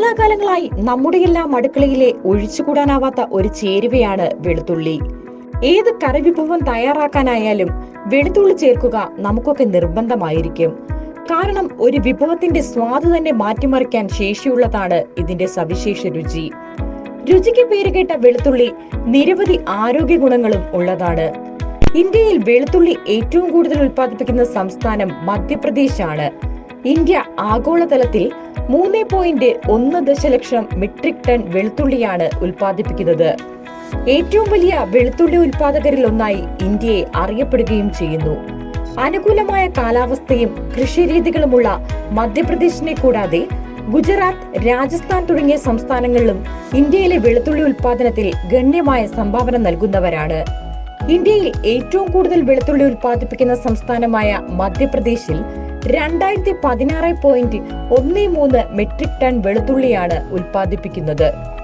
കാലാകാലങ്ങളായി നമ്മുടെയെല്ലാം അടുക്കളയിലെ ഒഴിച്ചുകൂടാനാവാത്ത ഒരു ചേരുവയാണ് വെളുത്തുള്ളി. ഏത് കറിവിഭവം തയ്യാറാക്കാനായാലും വെളുത്തുള്ളി ചേർക്കുക നമുക്കൊക്കെ നിർബന്ധമായിരിക്കും. കാരണം ഒരു വിഭവത്തിന്റെ സ്വാദ് തന്നെ മാറ്റിമറിക്കാൻ ശേഷിയുള്ളതാണ് ഇതിന്റെ സവിശേഷ രുചി. രുചിക്ക് പേരുകേട്ട വെളുത്തുള്ളി നിരവധി ആരോഗ്യ ഗുണങ്ങളും ഉള്ളതാണ്. ഇന്ത്യയിൽ വെളുത്തുള്ളി ഏറ്റവും കൂടുതൽ ഉൽപ്പാദിപ്പിക്കുന്ന സംസ്ഥാനം മധ്യപ്രദേശാണ്. ഇന്ത്യ ആഗോളതലത്തിൽ മൂന്ന് പോയിന്റ് ഒന്ന് ദശലക്ഷം മെട്രിക് ടൺ വെളുത്തുള്ളിയാണ് ഉൽപ്പാദിപ്പിക്കുന്നത്. ഏറ്റവും വലിയ വെളുത്തുള്ളി ഉൽപാദകരിൽ ഒന്നായി ഇന്ത്യയെ അറിയപ്പെടുകയും ചെയ്യുന്നു. അനുകൂലമായ കാലാവസ്ഥയും കൃഷിരീതികളുമുള്ള മധ്യപ്രദേശിനെ കൂടാതെ ഗുജറാത്ത് രാജസ്ഥാൻ തുടങ്ങിയ സംസ്ഥാനങ്ങളിലും ഇന്ത്യയിലെ വെളുത്തുള്ളി ഉൽപാദനത്തിൽ ഗണ്യമായ സംഭാവന നൽകുന്നവരാണ്. ഇന്ത്യയിൽ ഏറ്റവും കൂടുതൽ വെളുത്തുള്ളി ഉൽപ്പാദിപ്പിക്കുന്ന സംസ്ഥാനമായ മധ്യപ്രദേശിൽ രണ്ടായിരത്തി പതിനാറ് പോയിന്റ് ഒന്ന് മൂന്ന് മെട്രിക് ടൺ വെളുത്തുള്ളിയാണ് ഉൽപ്പാദിപ്പിക്കുന്നത്.